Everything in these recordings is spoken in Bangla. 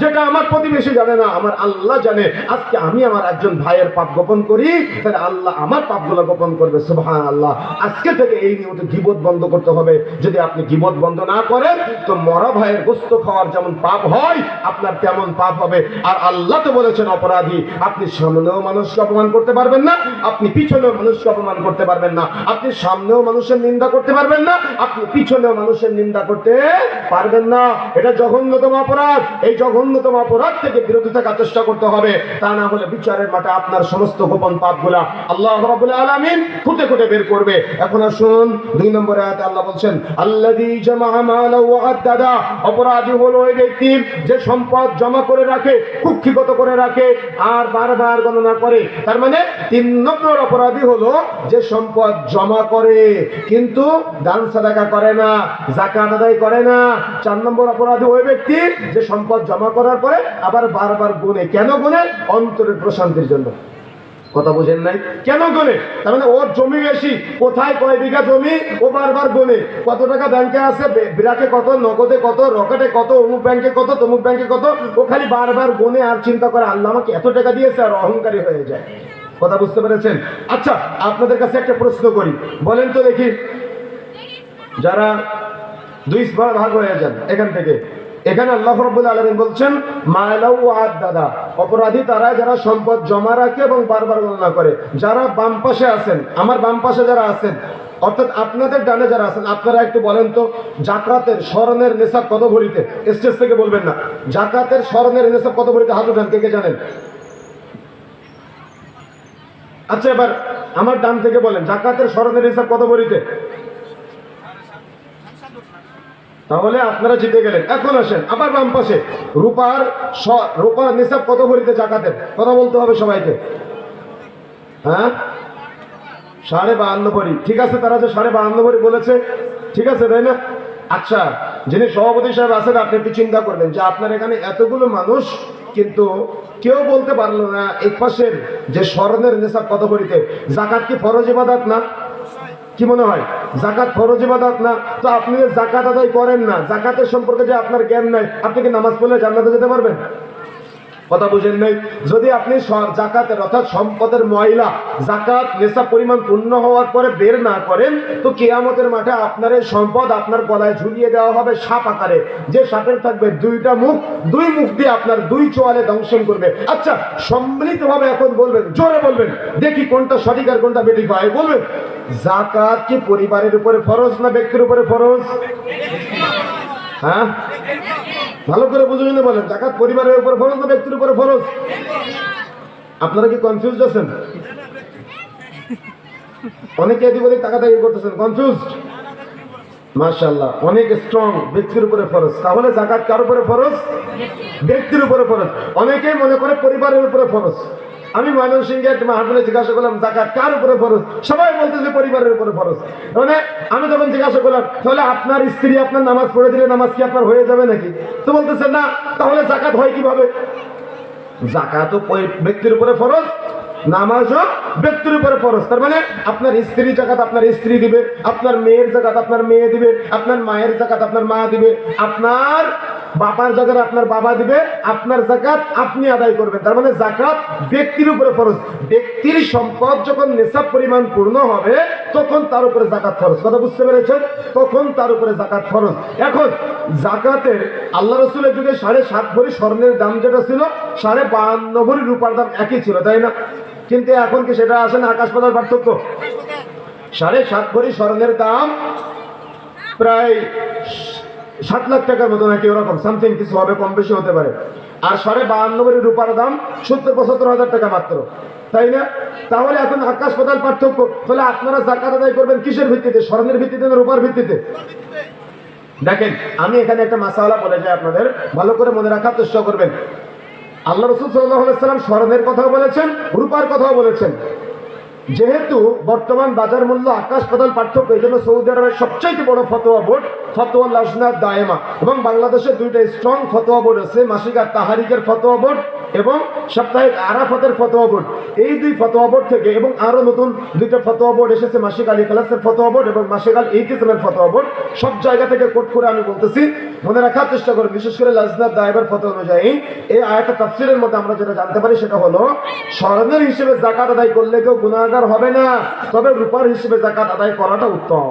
যেটা আমার প্রতিবেশী জানে না, আমার আল্লাহ জানে। আজকে আমি আমার একজন ভাইয়ের পাপ গোপন করি, তাহলে আল্লাহ আমার পাপগুলো গোপন করবে সুবহান আল্লাহ আজকে থেকে এই নিয়মিত গিবত বন্ধ করতে হবে। যদি আপনি গিবত বন্ধ না করেন, তো মরা ভাইয়ের গোস্ত খাওয়ার যেমন পাপ হয়, আপনার তেমন পাপ হবে। আর আল্লাহ তো বলেছেন, অপরাধী, আপনি সামনেও মানুষকে অপমান করতে পারবেন না, আপনি পিছনেও মানুষকে অপমান করতে পারবেন না। আপনি সামনেও মানুষের নিন্দা করতে পারবেন না, আপনি পিছনেও মানুষের নিন্দা করতে পারবেন না। এটা জঘন্যতম অপরাধ। এই জঘন্যতম অপরাধ থেকে বিরত থাকার চেষ্টা করতে হবে। তা না হলে বিচারের মাঠে আপনার সমস্ত গোপন পাপগুলা আল্লাহ রাব্বুল আলামিন খুঁটে খুঁটে বের করবে। এখন আসুন, দুই নম্বরে আয়াতে আল্লাহ বলছেন, আল্লাযী জামা মালা ওয়া আদ্দাদা। অপরাধী হলো ওই ব্যক্তি যে সম্পদ জমা করে রাখে, কুক্ষিগত করে রাখে, আর বারবার গণনা করে। তার মানে তিন নম্বর অপরাধী হলো যে সম্পদ জমা করে, কিন্তু দান সাদাকা করে না জাকাত আদায় করে না। চার নম্বর অপরাধী ওই ব্যক্তি যে সম্পদ জমা করার পরে আবার বারবার গুনে। কেন গুনে? অন্তরের প্রশান্তির জন্য। কথা বুঝেন নাই? কেন গোনে? তার মানে ওর জমি বেশি। কোথায় কয় বিঘা জমি? ও বারবার গোনে। কত টাকা ব্যাংকে আছে? বে- বিরাকে কত, নগদে কত, রকেটে কত, অমুক ব্যাংকে কত, তমুক ব্যাংকে কত? ও খালি বারবার গোনে আর চিন্তা করে, আল্লাহ আমাকে এত টাকা দিয়েছে আর অহংকারী হয়ে যায়। কথা বুঝতে পেরেছেন? আচ্ছা আপনাদের কাছে একটা প্রশ্ন করি। বলেন তো দেখি। যারা দুই ভাগ হয়ে যান, এখান থেকে। এখানে আল্লাহ রব্বুল আলমিন বলছেন মায়লাউ আদ দাদা। অপরাধী তারা যারা সম্পদ জমা রাখে এবং বারবার গণনা করে, যারা বাম পাশে আছেন, আমার বাম পাশে যারা আছেন, অর্থাৎ আপনাদের ডানে যারা আছেন, আপনারা একটু বলেন তো, জাকাতের স্মরণের নেশা কত ভরিতে? স্টেজ থেকে বলবেন না। জাকাতের স্মরণের নেশা কত ভরিতে? হাত উঠান, কে কে জানেন? আচ্ছা এবার আমার ডান থেকে বলেন, জাকাতের স্মরণের হিসাব কত ভরিতে? তাহলে আপনারা জিতে গেলেন। এখন আসেন, আবার বাম পাশে। রূপার রূপার নিসাব কত ভরিতে জাকাতের? কথা বলতে হবে সবাইকে। হ্যাঁ? সাড়ে বাহান্ন ভরি। ঠিক আছে, তারা যে সাড়ে বাহান্ন ভরি বলেছে, ঠিক আছে, তাই না? আচ্ছা যিনি সভাপতি সাহেব আছেন, আপনি একটু চিন্তা করবেন যে আপনার এখানে এতগুলো মানুষ, কিন্তু কেউ বলতে পারল না এক পাশের যে স্মরণের নেশাব কত ভরিতে? জাকাত কি ফরজ ইবাদত না? কি মনে হয়? জাকাত ফরজ ইবাদত না, তো আপনি যে জাকাত আদায় করেন না, জাকাতের সম্পর্কে যে আপনার জ্ঞান নাই, আপনি কি নামাজ পড়লে জান্নাতে যেতে পারবেন? কথা বুঝেন নাই? যদি আপনি জাকাতের অর্থাৎ সম্পদের ময়লা, জাকাত নেশা পরিমাণ পূর্ণ হওয়ার পরে বের না করেন, তো কেয়ামতের মাঠে আপনার এই সম্পদ আপনার গলায় ঝুলিয়ে দেওয়া হবে সাপ আকারে। যে সাপের থাকবে দুইটা মুখ, দুই মুখ দিয়ে আপনার দুই চোয়ালে দংশন করবে। আচ্ছা সম্মিলিতভাবে এখন বলবেন, জোরে বলবেন, দেখি কোনটা সঠিক আর কোনটা বেটি হয়, বলবেন, জাকাত কি পরিবারের উপরে ফরজ না ব্যক্তির উপরে ফরজ? হ্যাঁ? ভালো করে বুঝে নিয়ে বলেন জাকাত পরিবারের উপর ফরজ না ব্যক্তির উপর ফরজ? আপনারা কি কনফিউজ আছেন? অনেকে এদিক ওদিক টাকা দায়ী করতেছেন কনফিউজ মাশাল্লাহ অনেক স্ট্রং ব্যক্তির উপরে ফরজ। তাহলে জাকাত কার উপরে ফরজ? ব্যক্তির উপরে ফরজ। অনেকেই মনে করে পরিবারের উপরে ফরজ। আমি ময়মনসিংহে একটা মাহাতুলে জিজ্ঞাসা করলাম, জাকাত কার উপরে ফরজ? সবাই বলতেছে, পরিবারের উপরে ফরজ। মানে আমি তখন জিজ্ঞাসা করলাম, তাহলে আপনার স্ত্রী আপনার নামাজ পড়ে দিলে নামাজ কি আপনার হয়ে যাবে নাকি? তো বলতেছে, না, তাহলে জাকাত হয় কীভাবে? জাকাতও পরি- ব্যক্তির উপরে ফরজ, নামাজও ব্যক্তির উপরে ফরজ। তার মানে আপনার স্ত্রী জাকাত আপনার স্ত্রী দিবে, আপনার মেয়ের জাকাত আপনার মেয়ে দিবে, আপনার মায়ের জাকাত আপনার মা দিবে, আপনার বাবার জাকাত আপনার বাবা দিবে, আপনার জাকাত আপনি আদায় করবেন। তার মানে জাকাত ব্যক্তির উপরে ফরজ। ব্যক্তির সম্পদ যখন নেশাব পরিমাণ পূর্ণ হবে, তখন তার উপরে জাকাত ফরজ। কথা বুঝতে পেরেছেন? তখন তার উপরে জাকাত ফরজ। এখন জাকাতের আল্লাহ রসুলের যুগে সাড়ে সাত ভরি স্বর্ণের দাম যেটা ছিল, সাড়ে বাহান্ন ভরি রূপার দাম একই ছিল, তাই না? কিন্তু এখন কি সেটা আসে না? আকাশ পাতার পার্থক্য? সাড়ে সাত কোটি স্বর্ণের দাম প্রায় সাত লাখ টাকার মতো নাকি ওরকম সামথিং কিছু হবে, কম বেশি হতে পারে। আর সাড়ে বাহান্ন ভরি রূপার দাম সত্তর, পঁচাত্তর হাজার টাকা মাত্র। তাই না? তাহলে এখন আকাশ পাতাল পার্থক্য, তাহলে আপনারা জাকাত আদায় করবেন কিসের ভিত্তিতে? স্বর্ণের ভিত্তিতে না রূপার ভিত্তিতে? দেখেন, আমি এখানে একটা মাসালা বলে যাই আপনাদের, ভালো করে মনে রাখার চেষ্টা করবেন। আল্লাহ রসুল সাল্লাহ সাল্লাম স্মরণের কথাও বলেছেন রূপার কথাও বলেছেন। যেহেতু বর্তমান বাজার মূল্য আকাশ পাতাল পার্থক্য, এই জন্য সৌদি আরবের সবচাইতে বড় ফতোয়া বোর্ড ফতোয়া লাজনাত দায়েমা। এবং বাংলাদেশে দুইটা স্ট্রং ফতোয়া বোর্ড আছে, মাসিক আর তাহারিকের ফতোয়া বোর্ড এবং সাপ্তাহিক আরাফাতের ফতোয়া বোর্ড। এই দুই ফতোয়া বোর্ড থেকে এবং আরও নতুন দুইটা ফতোয়া বোর্ড এসেছে, মাসিক আলী খালাসের ফতোয়া বোর্ড এবং মাসিক আল ইকিসমের ফতোয়া বোর্ড। সব জায়গা থেকে কোট করে আমি বলতেছি, মনে রাখার চেষ্টা করুন, বিশেষ করে লাজনাত দায়েবের ফতোয়া অনুযায়ী। এই আয়াতের তাফসিরের মধ্যে আমরা যেটা জানতে পারি সেটা হলো, স্বর্ণের হিসেবে জাকাত আদায় করলে কেউ গুণাগার হবে না। তবে রূপার হিসেবে জাকাত আদায় করাটা উত্তম।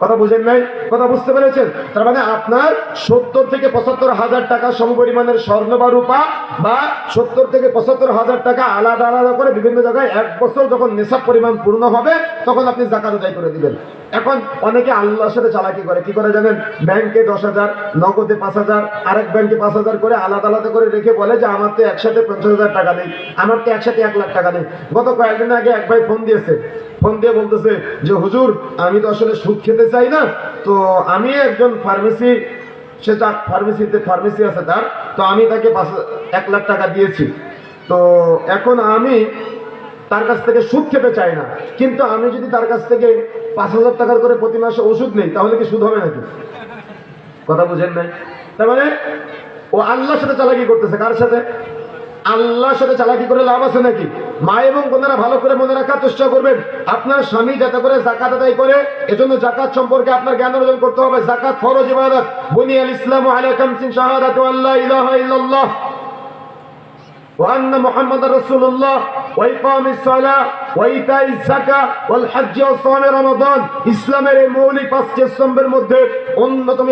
কথা বুঝেন নাই? কথা বুঝতে পেরেছেন? তার মানে আপনার সত্তর থেকে পঁচাত্তর হাজার টাকা সমপরিমাণের স্বর্ণ বা রূপা বা সত্তর থেকে পঁচাত্তর হাজার টাকা আলাদা আলাদা করে বিভিন্ন জায়গায় এক বছর যখন নেশা পরিমাণ পূর্ণ হবে, তখন আপনি জাকাত আদায় করে দিবেন। এখন অনেকে আল্লাহর সাথে চালাকি করে। কি করে জানেন? ব্যাংকে দশ হাজার, নগদে পাঁচ হাজার, আরেক ব্যাংকে পাঁচ হাজার করে আলাদা আলাদা করে রেখে বলে যে, আমার তো একসাথে পঞ্চাশ হাজার টাকা নেই, আমার তো একসাথে এক লাখ টাকা নেই। গত কয়েকদিন আগে এক ভাই ফোন দিয়েছে। ফোন দিয়ে বলতেছে যে, হুজুর, আমি তো আসলে সুদ খেতে চাই না, তো আমি একজন ফার্মেসি সে তার ফার্মেসিতে ফার্মেসি আছে তার, তো আমি তাকে পাঁচ, এক লাখ টাকা দিয়েছি। তো এখন আমি তার কাছ থেকে সুদ খেতে চাই না। কিন্তু আমি যদি তার কাছ থেকে পাঁচ হাজার টাকার করে প্রতি মাসে ওষুধ নেই, তাহলে কি সুদ হবে নাকি? কথা বুঝেন নাই? তার মানে ও আল্লাহর সাথে চালাকি করতেছে, কার সাথে? আল্লাহর সাথে চালাকি করে লাভ আছে নাকি? মা এবং বোনেরা ভালো করে মনে রাখার চেষ্টা করবেন। আপনার স্বামী যাতে করে জাকাত আদায় করে, এজন্য জাকাত সম্পর্কে আপনার জ্ঞান অর্জন করতে হবে। জাকাত ফরজ ইবাদত। বুনি আল ইসলাম আলাইকুম সিন শাহাদাতু আল্লা ইলাহা ইল্লাল্লাহ। وأن محمد رسول الله وإقام الصلاة ওয়াইতাই ইসলামের এই মধ্যে অন্যতম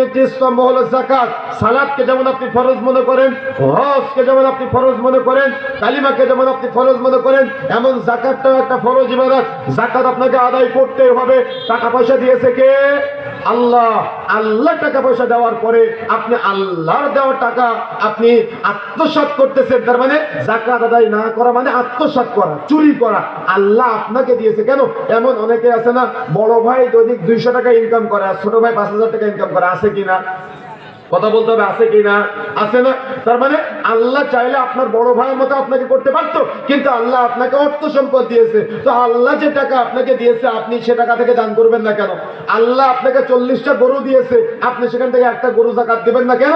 যেমন আপনি ফরজ মনে করেন যেমন আপনি ফরজ মনে করেন যেমন আপনি ফরজ মনে করেন, এমন একটা ফরজ আপনাকে আদায় হবে। টাকা পয়সা দিয়েছে কে? আল্লাহ। টাকা পয়সা দেওয়ার পরে আপনি আল্লাহর টাকা আপনি আত্মসাত করতেছেন। তার মানে জাকাত আদায় না করা মানে আত্মসাত করা, চুরি করা। আল্লাহ আল্লাহ আপনাকে দিয়েছে। কেন? এমন অনেকে আছে না, বড় ভাই দৈনিক দুইশো টাকা ইনকাম করে আর ছোট ভাই পাঁচ হাজার টাকা ইনকাম করে, আছে কিনা? কথা বলতে হবে, আছে কিনা? আছে না? তার মানে আল্লাহ চাইলে আপনার বড় ভাইয়ের মতো আপনাকে করতে পারতো, কিন্তু আল্লাহ আপনাকে অর্থ সম্পদ দিয়েছে। তো আল্লাহ যে টাকা আপনাকে দিয়েছে, আপনি সে টাকা থেকে দান করবেন না কেন? আল্লাহ আপনাকে চল্লিশটা গরু দিয়েছে, আপনি সেখান থেকে একটা গরু জাকাত দেবেন না কেন?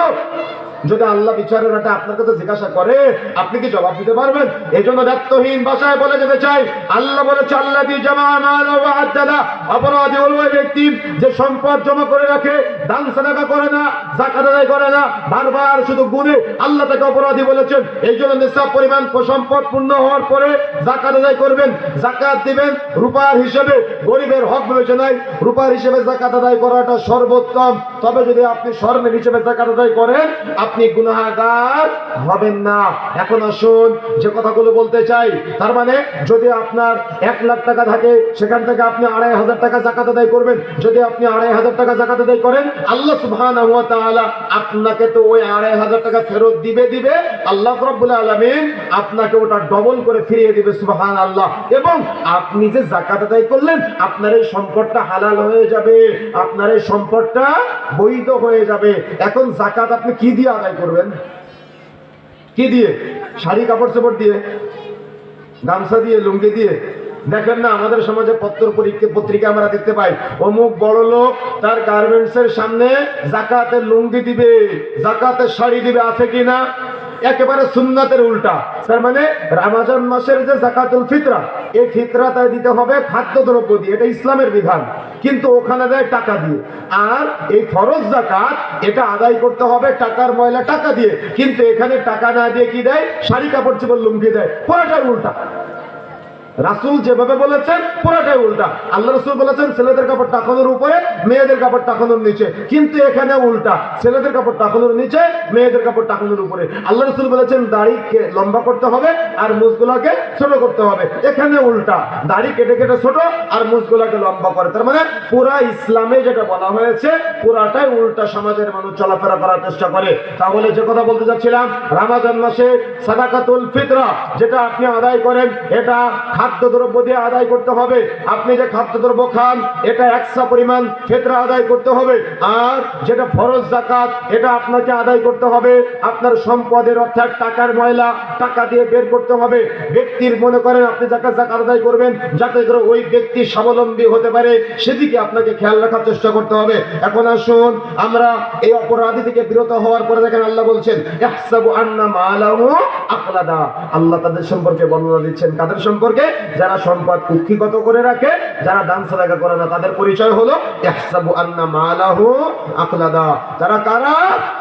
যদি আল্লাহ বিচারের একটা আপনার কাছে জিজ্ঞাসা করে, আপনি কি জবাব দিতে পারবেন? এই জন্য দায়িত্বহীন ভাষায় বলে যেতে চাই। আল্লাহ বলেছে, আল্লাহ দি জমা মাল ওয়া অপরাধী হলো ব্যক্তি যে সম্পদ জমা করে রাখে, দান সাদাকা করে না জাকাত করে না, বারবার শুধু গুণে আল্লাহ তাকে অপরাধী বলেছেন। এই জন্য নিঃসাব পরিমাণ সম্পদ পূর্ণ হওয়ার পরে জাকাত আদায় করবেন। জাকাত দিবেন রূপার হিসেবে। গরিবের হক বিবেচনায় রূপার হিসেবে জাকাত আদায় করাটা সর্বোত্তম। তবে যদি আপনি স্বর্ণের হিসেবে জাকাত আদায় করেন, আপনি গুনাহগার হবেন না। এখন আসুন, যে কথাগুলো বলতে চাই, তার মানে যদি আপনার এক লাখ টাকা থাকে, সেখান থেকে আপনি আড়াই হাজার টাকা জাকাত আদায় করবেন। যদি আপনি আড়াই হাজার টাকা জাকাত আদায় করেন, আল্লাহ তাআলা আপনাকে তো ওই আড়াই হাজার টাকা ফেরত দিবে দিবে। আল্লাহ রাব্বুল আলামিন আপনাকে ওটা ডবল করে ফিরিয়ে দিবে সুবহান আল্লাহ এবং আপনি যে জাকাত আদায় করলেন, আপনার এই সম্পদটা হালাল হয়ে যাবে, আপনার এই সম্পদটা বৈধ হয়ে যাবে। এখন জাকাত আপনি কি দিয়ে আদায় করবেন? কি দিয়ে? শাড়ি, কাপড় চোপড় দিয়ে? গামছা দিয়ে, লুঙ্গি দিয়ে? দেখেন না, আমাদের সমাজে পত্র পরীক্ষা পত্রিকা আমরা দেখতে পাই, অমুক বড় লোক তার গার্মেন্টস এর সামনে জাকাতের লুঙ্গি দিবে, জাকাতের শাড়ি দিবে, আছে কি না? একেবারে সুন্নাতের উল্টা। তার মানে রামাজান মাসের যে জাকাতুল ফিতরা, এই ফিতরা তাই দিতে হবে খাদ্যদ্রব্য দিয়ে, এটা ইসলামের বিধান। কিন্তু ওখানে দেয় টাকা দিয়ে। আর এই ফরজ জাকাত, এটা আদায় করতে হবে টাকার ময়লা টাকা দিয়ে। কিন্তু এখানে টাকা না দিয়ে কি দেয়? শাড়ি কাপড় চোপড় লুঙ্গি দেয়। পুরাটার উল্টা। রাসুল যেভাবে বলেছেন, পুরোটাই উল্টা। আল্লাহ রসুল বলেছেন, ছেলেদের কাপড় টাকানোর উপরে, মেয়েদের কাপড় টাকানোর নিচে। কিন্তু এখানে উল্টা। ছেলেদের কাপড় টাকানোর নিচে, মেয়েদের কাপড় টাকানোর উপরে। আল্লাহ রসুল বলেছেন, দাড়িকে লম্বা করতে হবে আর মুসগুলাকে ছোট করতে হবে। এখানে উল্টা। দাড়ি কেটে কেটে ছোট আর মুসগুলাকে লম্বা করে। তার মানে পুরা ইসলামে যেটা বলা হয়েছে, পুরাটাই উল্টা সমাজের মানুষ চলাফেরা করার চেষ্টা করে। তাহলে যে কথা বলতে চাচ্ছিলাম, রামাজান মাসে সাদাকাতুল ফিতরা, যেটা আপনি আদায় করেন, এটা খাদ্যদ্রব্য দিয়ে আদায় করতে হবে। আপনি যে খাদ্যদ্রব্য খান, এটা একশো পরিমাণ ফেতরা আদায় করতে হবে। আর যেটা ফরজ জাকাত এটা আপনাকে আদায় করতে হবে। আপনার সম্পদের অর্থাৎ টাকার ময়লা, টাকা দিয়ে বের করতে হবে। ব্যক্তির মনে করেন আপনি জাকাত জাকাত আদায় করবেন, যাতে করে ওই ব্যক্তি স্বাবলম্বী হতে পারে, সেদিকে আপনাকে খেয়াল রাখার চেষ্টা করতে হবে। এখন আসুন, আমরা এই অপরাধী থেকে বিরত হওয়ার পরে দেখেন আল্লাহ বলছেন আল্লাহ তাদের সম্পর্কে বর্ণনা দিচ্ছেন। কাদের সম্পর্কে? যারা সম্পদ কুক্ষিগত করে রাখে, যারা দান সাদাকা করে না, তাদের পরিচয় হলো ইহসাবু আন্না মালাহু আকলাদা তারা কারা?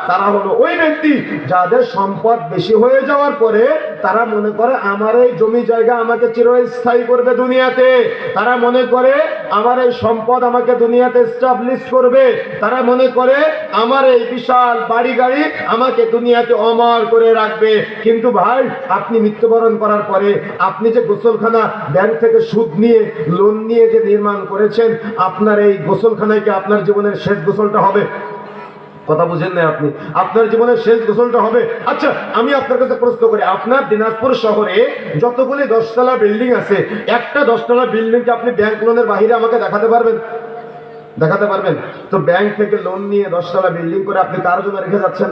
তারা হলো ওই ব্যক্তি যাদের সম্পদ বেশি হয়ে যাওয়ার পরে তারা মনে করে, আমার এই জমি জায়গা আমাকে চিরস্থায়ী করবে দুনিয়াতে। তারা মনে করে, আমার এই সম্পদ আমাকে দুনিয়াতে এস্টাবলিশ করবে। তারা মনে করে, আমার এই বিশাল বাড়ি গাড়ি আমাকে দুনিয়াতে অমর করে রাখবে। কিন্তু ভাই, আপনি মৃত্যুবরণ করার পরে আপনি যে গোসলখানা ব্যাংক থেকে সুদ নিয়ে লোন নিয়ে যে নির্মাণ করেছেন, আপনার এই গোসলখানায় কি আপনার জীবনের শেষ গোসলটা হবে? কথা বুঝেন না আপনি। আপনার জীবনের শেষ গোসলটা হবে? আচ্ছা আমি আপনার কাছে প্রশ্ন করি, আপনার দিনাজপুর শহরে যতগুলি দশতলা বিল্ডিং আছে, একটা দশতলা বিল্ডিংকে আপনি ব্যাংক লোনের বাইরে আমাকে দেখাতে পারবেন? দেখাতে পারবেন? তো ব্যাংক থেকে লোন নিয়ে দশতলা বিল্ডিং করে আপনি কার জন্য রেখে যাচ্ছেন?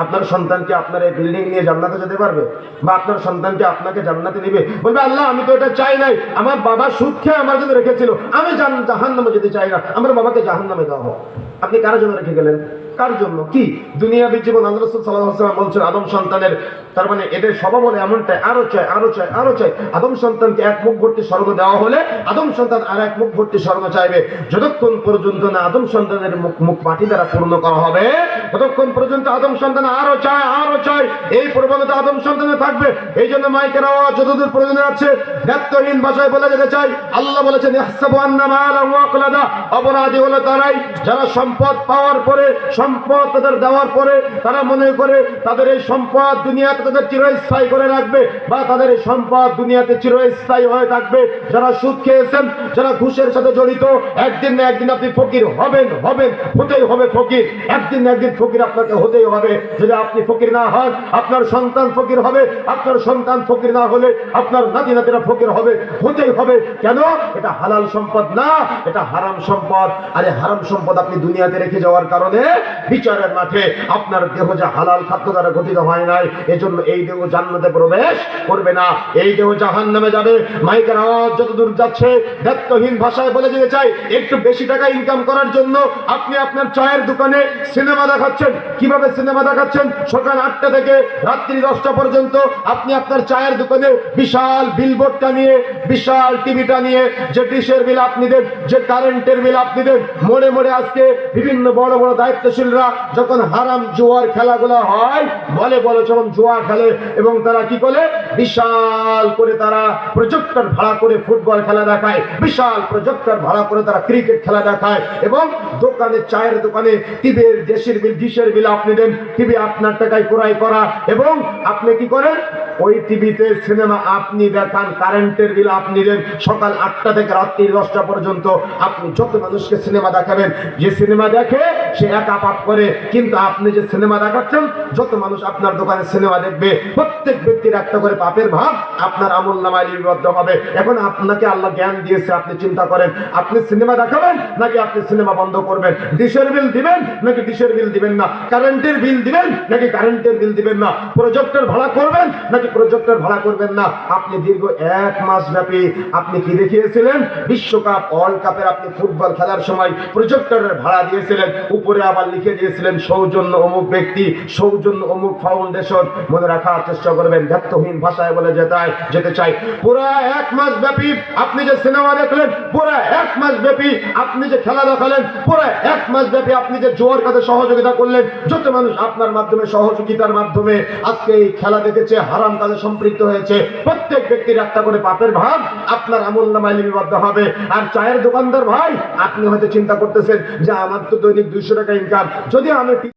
আপনার সন্তানকে আপনার এই বিল্ডিং নিয়ে জান্নাতে যেতে পারবে? বা আপনার সন্তানকে আপনাকে জান্নাতে নিবে? বলবে, আল্লাহ, আমি তো এটা চাই নাই। আমার বাবা সুদ খেয়ে আমার জন্য রেখেছিল। আমি জাহান নামে যেতে চাই না। আমার বাবাকে জাহান নামে দেওয়া হোক। আপনি কারোর জন্য রেখে গেলেন? কার জন্য? কি? দুনিয়াবী জীবন আল্লাহ বলছেন, আদম সন্তানের, তার মানে এদের স্বভাব হলে এমনটাই, আরও চাই আরও চাই আরও চাই। আদম সন্তানকে এক মুখ ভর্তি স্বর্গ দেওয়া হলে আদম সন্তান আর এক মুখ ভর্তি স্বর্গ চাইবে। যতক্ষণ পর্যন্ত না আদম সন্তানের মুখ মুখ মাটি দ্বারা পূর্ণ করা হবে, ততক্ষণ পর্যন্ত আদম সন্তান আরও চায় আরও চায়। এই প্রবণতা আদম সন্তানে থাকবে। এই জন্য মাইকের আওয়াজ যতদূর প্রয়োজন আছে দায়িত্বহীন ভাষায় বলে যেতে চাই। আল্লাহ বলেছেন অপরাধী হলো তারাই, যারা সম্পদ পাওয়ার পরে সম্পদ তাদের দেওয়ার পরে তারা মনে করে তাদের এই সম্পদ দুনিয়াতে তাদের চিরস্থায়ী করে রাখবে বা তাদের এই সম্পদ দুনিয়াতে চিরস্থায়ী হয়ে থাকবে। যারা সুদ খেয়েছেন, যারা ঘুষের সাথে জড়িত, একদিন না একদিন আপনি ফকির হবেন হবেন, হতেই হবে ফকির। একদিন না একদিন ফকির আপনাকে হতেই হবে। যদি আপনি ফকির না হন, আপনার সন্তান ফকির হবে। আপনার সন্তান ফকির না হলে আপনার নাতি নাতিরা ফকির হবে। হতেই হবে। কেন? এটা হালাল সম্পদ না, এটা হারাম সম্পদ। আরে হারাম সম্পদ আপনি দুনিয়াতে রেখে যাওয়ার কারণে বিচারের মাঠে আপনার দেহ যা হালাল খাদ্য দ্বারা গঠিত হয় নাই, এজন্য এই দেহ জান্নাতে প্রবেশ করবে না। এই দেহ জাহান নামে যাবে। মাইকের আওয়াজ যতদূর যাচ্ছে দায়িত্বহীন ভাষায় বলে যেতে চাই, একটু বেশি টাকা ইনকাম করার জন্য আপনি আপনার চায়ের দোকানে সিনেমা দেখাচ্ছেন। কীভাবে সিনেমা দেখাচ্ছেন? সকাল আটটা থেকে রাত্রি দশটা পর্যন্ত আপনি আপনার চায়ের দোকানে বিশাল বিলবোর্ডটা নিয়ে, বিশাল টিভিটা নিয়ে, যে ডিশের বিল আপনি দেন, যে কারেন্টের বিল আপনি দেন, মোড়ে মোড়ে আজকে বিভিন্ন বড় বড় দায়িত্বশীলরা যখন হারাম জোয়ার খেলাগুলো হয়, বলে বলে যখন জুয়া খেলে এবং তারা কি করে? বিশাল করে তারা প্রজেক্টর ভাড়া করে ফুটবল খেলা দেখায়, বিশাল প্রজেক্টর ভাড়া করে তারা ক্রিকেট খেলা দেখায় এবং দোকানে, চায়ের দোকানে, টিভির দেশের বিল, ডিশের বিল আপনি দেন, টিভি আপনার টাকায় ক্রয় করা এবং আপনি কি করেন? ওই টিভিতে সিনেমা আপনি দেখান, কারেন্টের বিল আপনি দেন, সকাল আটটা থেকে রাত্রি দশটা পর্যন্ত আপনি যত মানুষকে সিনেমা দেখাবেন, যে সিনেমা দেখে সে একা পাপ করে, কিন্তু আপনি যে সিনেমা দেখাচ্ছেন, যত মানুষ আপনার দোকানে সিনেমা দেখবে, প্রত্যেক ব্যক্তির একটা করে পাপের ভাব আপনার আমল নামায় লিপিবদ্ধ হবে। এখন আপনাকে আল্লাহ জ্ঞান দিয়েছে, আপনি চিন্তা করেন, আপনি সিনেমা দেখাবেন নাকি আপনি সিনেমা বন্ধ করবেন? ডিশের বিল দিবেন নাকি ডিশের বিল দিবেন না? কারেন্টের বিল দিবেন নাকি কারেন্টের বিল দিবেন না? প্রজেক্টর ভাড়া করবেন নাকি প্রজেক্টর ভাড়া করবেন না। আপনি দীর্ঘ এক মাস ব্যাপী আপনি কি দেখিয়েছিলেন? বিশ্বকাপ ওয়ার্ল্ড কাপের আপনি ফুটবল খেলার সময় প্রজেক্টরের ভাড়া দিয়েছিলেন। উপরে আবার লিখে দিয়েছিলেন, সৌজন্য অমুক ব্যক্তি, সৌজন্য অমুক ফাউন্ডেশন মনে রাখার চেষ্টা করবেন। দায়িত্বহীন ভাষায় বলে যেতে যেতে চাই পুরো এক মাস ব্যাপী আপনি যে সিনেমা দেখলেন, পুরো এক মাস ব্যাপী আপনি যে খেলা দেখালেন, পুরো এক মাস ব্যাপী আপনি যে জোয়ার কাছে সহযোগিতা করলেন, যত মানুষ আপনার মাধ্যমে, সহযোগিতার মাধ্যমে আজকে এই খেলা দেখেছে, হারাম কাজে সম্পৃক্ত হয়েছে। প্রত্যেক ব্যক্তির একটা করে পাপের ভাগ আপনার আমল নামায় লিপিবদ্ধ হবে। আর চায়ের দোকানদার ভাই, আপনি হয়তো চিন্তা করতেছেন যে আমার তো দৈনিক দুইশো টাকা ইনকাম যদি আমি